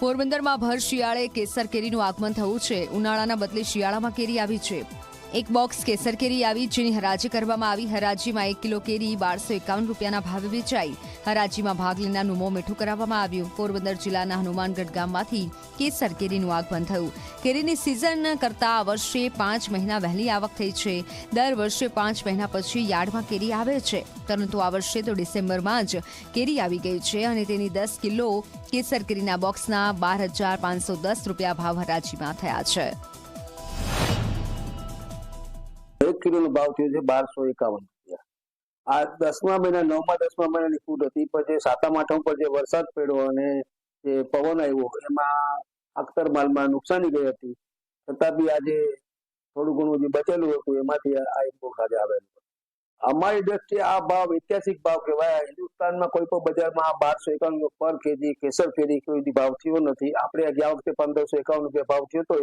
પોરબંદરમાં ભર શિયાળે કેસર કેરીનું આગમન થયું છે. ઉનાળાના બદલે શિયાળામાં કેરી આવી છે. એક બોક્સ કેસર કેરી આવી, જેની હરાજી કરવામાં આવી. હરાજીમાં એક કિલો કેરી બારસો એકાવન રૂપિયાના ભાવે વેચાઈ. હરાજીમાં ભાગ લેનારનું મોં મીઠું કરાવવામાં આવ્યું. પોરબંદર જિલ્લાના હનુમાનગઢ ગામમાંથી કેસર કેરીનું આગમન થયું. કેરીની સિઝન કરતા આ વર્ષે પાંચ મહિના વહેલી આવક થઈ છે. દર વર્ષે પાંચ મહિના પછી યાર્ડમાં કેરી આવે છે. પરંતુ આ વર્ષે તો ડિસેમ્બરમાં જ કેરી આવી ગઈ છે અને તેની દસ કિલો કેસર કેરીના બોક્સના બાર હજાર પાંચસો દસ રૂપિયા ભાવ હરાજીમાં થયા છે. કિલોનો ભાવ થયો છે બારસો એકાવન રૂપિયા. આ દસમા મહિના, નવમા, દસમા મહિનાની ફૂટ હતી પછી સાતમ, આઠમ પર જે વરસાદ પડ્યો અને જે પવન આવ્યો, એમાં અખ્તર માલમાં નુકસાની ગઈ હતી. છતાં બી આજે થોડું ઘણું જે બચેલું હતું, એમાંથી આ એક આજે આવેલું અમારી દ્રષ્ટિએ આ ભાવ ઐતિહાસિક ભાવ કહેવાય. હિન્દુસ્તાનમાં કોઈ પણ બજારમાં આ બારસો એકાવન પર કેજી કેસર કેરી કોઈ ભાવ થયો નથી. આપણે ગયા વખતે પંદરસો એકાવન રૂપિયા ભાવ થયો હતો